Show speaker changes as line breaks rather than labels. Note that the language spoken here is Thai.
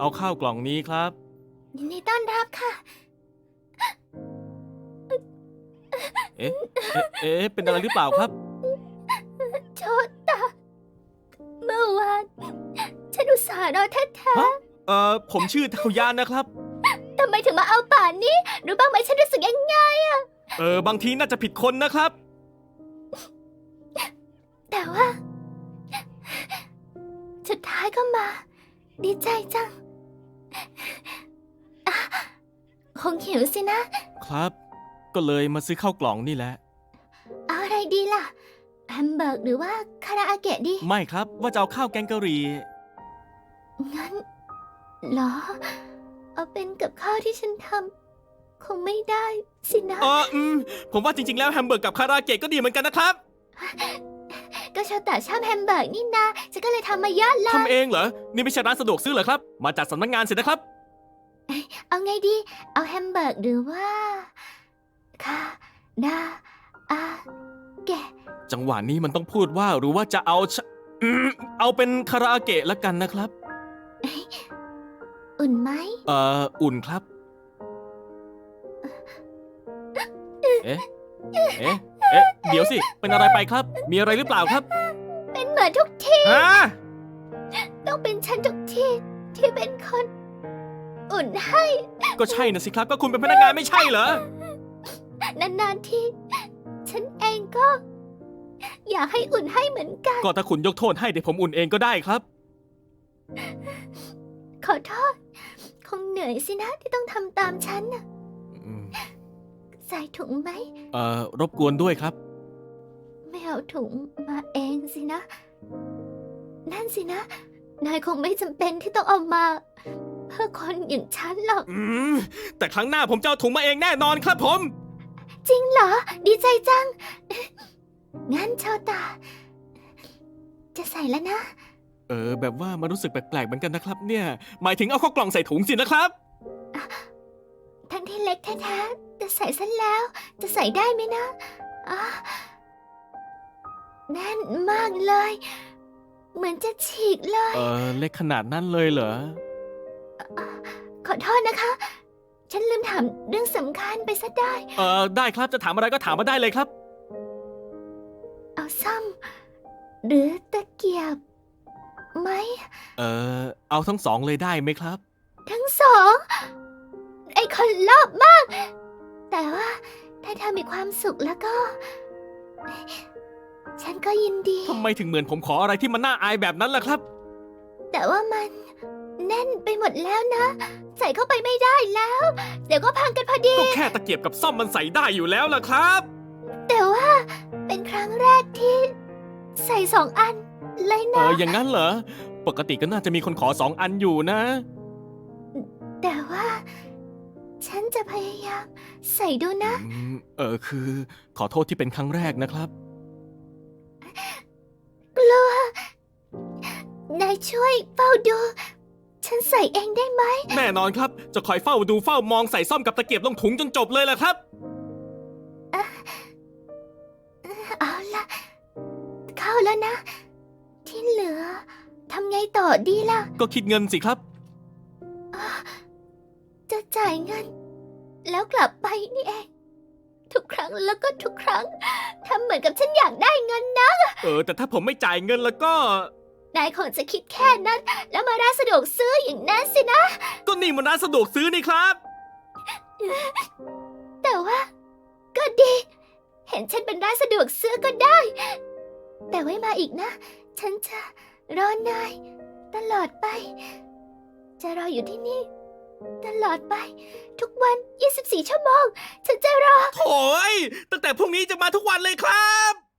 เอาข้าวกล่องนี้ครับ
ยินดีต้อนรับค่ะ
เอ๊ะ เอ๊ะเอ๊ะเป็นอะไรหรือเปล่าครับ
โชตาเมื่อวานฉันอุตส่าห์รอแท้
ฮะ เอ่อ ผมชื่อทาวยานนะครับ
ๆทำไมถึงมาเอาป่านนี้รู้บ้างไหมฉันรู้สึกยังไง
เออ บางทีน่าจะผิดคนนะครับ
แต่ว่า สุดท้ายก็มา ดีใจจัง คงหิวสินะ
ครับ ก็เลยมาซื้อข้าวกล่องนี่แหละ
เอาอะไรดีล่ะแฮมเบอร์กหรือว่าคาราอาเกะดี
ไม่ครับว่าจะเอาข้าวแกงกะหรี่
งั้นเหรอ เอาเป็นกับข้าวที่ฉันทำคงไม่ได้สินะ
เอออืมผมว่าจริงๆ แล้วแฮมเบอร์กกับคาราเกะก็ดีเหมือนกันนะครับ
ก็ชอบแต่ชอบแฮมเบอร์กนี่นะฉันก็เลยทำมาเยอะเล
ทำ
ย
เองเหรอ นี่ไม่ใช่ร้านสะดวกซื้อเหรอครับ มาจากสำนักงานสินะครับ
เอาไงดี เอาแฮมเบอร์กหรือว่าคาดาอาเกะ
จังหวะนี้มันต้องพูดว่าหรือว่าจะเอาชะอืมเอาเป็นคาราเกะละกันนะครับ
อุ่นไหม
เอ่อ อุ่นครับ เอ๊ะ เอ๊ะ เอ๊ะ เดี๋ยวสิ เป็นอะไรไปครับ มีอะไรหรือเปล่าครับ
เป็นเหมือนทุกที
ฮะ
ต้องเป็นฉันทุกทีที่เป็นคน อุ่นให้
ก็ใช่นะสิครับ ก็คุณเป็นพนักงานไม่ใช่เหรอ
นานๆทีฉันเองก็ อยากให้อุ่นให้เหมือนกัน
ก็ถ้าคุณยกโทษให้เดี๋ยวผมอุ่นเองก็ได้ครับ
ขอโทษ คงเหนื่อยสินะที่ต้องทำตามฉันน่ะ
อืม
ใส่ถุงไหม
เอ่อรบกวนด้วยครับ
ไม่เอาถุงมาเองสินะ นั่นสินะ นายคงไม่จำเป็นที่ต้องเอามา เพื่อคนอย่างฉันหรอก
อืม แต่ครั้งหน้าผมจะเอาถุงมาเองแน่นอนครับผม
จริงเหรอ ดีใจจัง งั้นโชตา จะใส่แล้วนะ
เออ แบบว่ามันรู้สึกแปลกๆเหมือนกันนะครับ เนี่ย หมายถึงเอาข้าวกล่องใส่ถุงสินะครับ
ทั้งที่เล็กแท้ๆแต่ใส่ซะแล้ว จะใส่ได้ไหมนะอะแน่นมากเลย เหมือนจะฉีกเลย
เออ เล็กขนาดนั้นเลยเหรอ
ขอโทษนะคะ ฉันลืมถามเรื่องสำคัญไปซะได้
เออได้ครับจะถามอะไรก็ถามมาได้เลยครับ
เอาซ่อม หรือตะเกียบไหม
เออเอาทั้งสองเลยได้ไหมครับ
ทั้งสอง ไอ้คนรอบมาก แต่ว่าถ้าเธอมีความสุขแล้วก็ ฉันก็ยินดี
ทำไมถึงเหมือนผมขออะไรที่มันน่าอายแบบนั้นล่ะครับ
แต่ว่ามัน แน่นไปหมดแล้วนะ ใส่เข้าไปไม่ได้แล้ว เดี๋ยวก็พังกันพอดี
ก็แค่ตะเกียบกับซ่อมมันใส่ได้อยู่แล้วล่ะครับ
แต่ว่าเป็นครั้งแรกที่ ใส่สองอันเลย
เอ
นะ
ออย่างนั้นเหรอ ปกติก็น่าจะมีคนขอสองอันอยู่นะ
แต่ว่า ฉันจะพยายามใส่ดูนะ
อืมเออคือขอโทษที่เป็นครั้งแรกนะครับ
กลัวนายช่วยเฝ้าดู ฉันใส่เองได้ไหม
แน่นอนครับ จะคอยเฝ้าดูเฝ้ามองใส่ซ่อมกับตะเกียบลงถุงจนจบเลยล่ะครับ
เอาละเข้าแล้วนะ ที่เหลือทำไงต่อดีล่ะ
ก็คิดเงินสิครับ
จะจ่ายเงิน แล้วกลับไปนี่เอง ทุกครั้งแล้วก็ทุกครั้งทำเหมือนกับฉันอยากได้เงินนะ
เออ แต่ถ้าผมไม่จ่ายเงินแล้วก็
นายคงจะคิดแค่นั้น แล้วมาร้านสะดวกซื้ออย่างนั้นสินะ
ก็นี่มันร้านสะดวกซื้อนี่ครับ
แต่ว่า ก็ดี เห็นฉันเป็นร้านสะดวกซื้อก็ได้ แต่ไว้มาอีกนะ ฉันจะรอนาย ตลอดไป จะรออยู่ที่นี่ ตลอดไป ทุกวัน 24 ชั่วโมง ฉันจะรอ
โถ่ยตั้งแต่พรุ่งนี้จะมาทุกวันเลยครับ